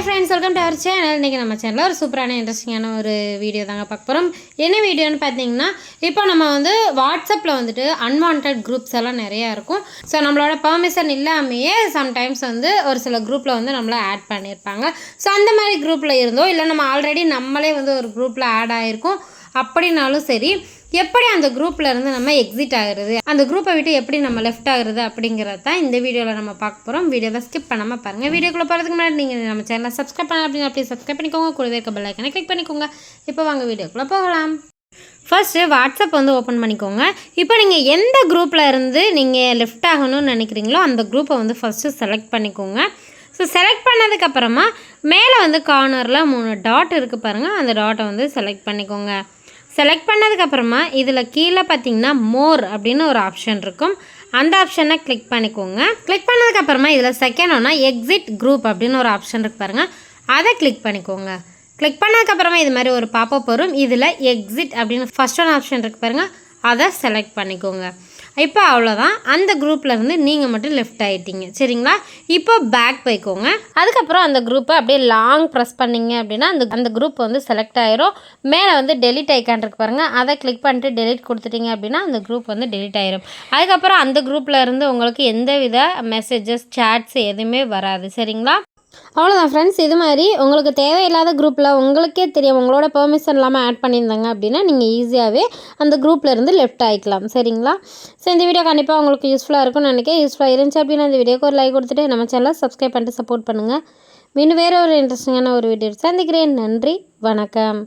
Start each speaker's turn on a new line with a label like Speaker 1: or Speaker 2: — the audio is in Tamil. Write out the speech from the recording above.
Speaker 1: Hi friends welcome to our channel இன்றைக்கி நம்ம சேனலில் ஒரு சூப்பரான இன்ட்ரெஸ்டிங்கான ஒரு வீடியோ தாங்க பார்க்க போகிறோம் என்ன வீடியோன்னு பார்த்தீங்கன்னா இப்போ நம்ம வந்து வாட்ஸ்அப்பில் வந்துட்டு அன்வான்ட் குரூப்ஸ் எல்லாம் நிறையா இருக்கும். ஸோ நம்மளோட பர்மிஷன் இல்லாமையே சம்டைம்ஸ் வந்து ஒரு சில குரூப்பில் வந்து நம்மளை ஆட் பண்ணியிருப்பாங்க. ஸோ அந்த மாதிரி குரூப்பில் இருந்தோ இல்லை நம்ம ஆல்ரெடி நம்மளே வந்து ஒரு குரூப்பில் ஆட் ஆகிருக்கோம் அப்படின்னாலும் சரி எப்படி அந்த குரூப்பில் இருந்து நம்ம எக்ஸிட் ஆகிறது? அந்த குரூப்பை விட்டு எப்படி நம்ம லெஃப்ட் ஆகுறது அப்படிங்கிறது தான் இந்த வீடியோவில் நம்ம பார்க்க போகிறோம் வீடியோவை ஸ்கிப் பண்ணாமல் பாருங்கள் வீடியோக்குள்ளே போகிறதுக்கு முன்னாடி நீங்கள் நம்ம சேனலை சப்ஸ்கிரைப் பண்ண அப்படின்னு அப்படி சப்ஸ்கிரைப் பண்ணிக்கோங்க. கூடவே இருக்க பெல் ஐக்கனை கிளிக் பண்ணிக்கோங்க. இப்போ வாங்க வீடியோக்குள்ளே போகலாம். ஃபர்ஸ்ட்டு வாட்ஸ்அப் வந்து ஓப்பன் பண்ணிக்கோங்க. இப்போ நீங்கள் எந்த குரூப்பில் இருந்து நீங்கள் லெஃப்ட் ஆகணும்னு நினைக்கிறீங்களோ அந்த குரூப்பை வந்து ஃபஸ்ட்டு செலக்ட் பண்ணிக்கோங்க. ஸோ செலக்ட் பண்ணதுக்கப்புறமா மேலே வந்து கார்னரில் மூணு டாட் இருக்குது பாருங்கள் அந்த டாட்டை வந்து செலக்ட் பண்ணிக்கோங்க. செலக்ட் பண்ணதுக்கப்புறமா இதில் கீழே பார்த்தீங்கன்னா மோர் அப்படின்னு ஒரு ஆப்ஷன் இருக்கும். அந்த ஆப்ஷனை கிளிக் பண்ணிக்கோங்க. கிளிக் பண்ணதுக்கப்புறமா இதில் செகண்ட் ஒன்னா எக்ஸிட் குரூப் அப்படின்னு ஒரு ஆப்ஷன் இருக்கு பாருங்கள் அதை கிளிக் பண்ணிக்கோங்க. கிளிக் பண்ணதுக்கப்புறமா இது மாதிரி ஒரு பாப்பப் வரும். இதில் எக்ஸிட் அப்படின்னு ஃபஸ்ட் ஒன் ஆப்ஷன் இருக்கு பாருங்கள் அதை செலக்ட் பண்ணிக்கோங்க. இப்போ அவ்வளோதான் அந்த குரூப்பில் இருந்து நீங்கள் மட்டும் லெஃப்ட் ஆகிட்டீங்க சரிங்களா? இப்போ பேக் போய்க்கோங்க. அதுக்கப்புறம் அந்த குரூப்பை அப்படியே லாங் ப்ரெஸ் பண்ணிங்க அப்படின்னா அந்த அந்த குரூப் வந்து செலக்ட் ஆயிரும். மேலே வந்து டெலிட் ஐக்கான் இருக்கு பாருங்கள் அதை கிளிக் பண்ணிட்டு டெலிட் கொடுத்துட்டீங்க அப்படின்னா அந்த குரூப் வந்து டெலிட் ஆயிரும். அதுக்கப்புறம் அந்த குரூப்பில் இருந்து உங்களுக்கு எந்த வித மெசேஜஸ் சேட்ஸ் எதுவுமே வராது. சரிங்களா? அவ்வளோதான் ஃப்ரெண்ட்ஸ் இது மாதிரி உங்களுக்கு தேவையில்லாத குரூப்பில் உங்களுக்கே தெரியும். உங்களோட பெர்மிஷன் இல்லாமல் ஆட் பண்ணியிருந்தாங்க அப்படின்னா நீங்கள் ஈஸியாகவே அந்த குரூப்பில் இருந்து லெஃப்ட் ஆகிக்கலாம் சரிங்களா? ஸோ இந்த வீடியோ கண்டிப்பாக உங்களுக்கு யூஸ்ஃபுல்லாக இருக்கும்னு நினைக்கிறேன். யூஸ்ஃபுல்லாக இருந்துச்சு அப்படின்னா இந்த வீடியோக்கு ஒரு லைக் கொடுத்துட்டு நம்ம சேனலை சப்ஸ்கிரைப் பண்ணிட்டு சப்போர்ட் பண்ணுங்கள் மீண்டும் வேறு ஒரு இன்ட்ரெஸ்டிங்கான ஒரு வீடியோ சந்திக்கிறேன். நன்றி வணக்கம்.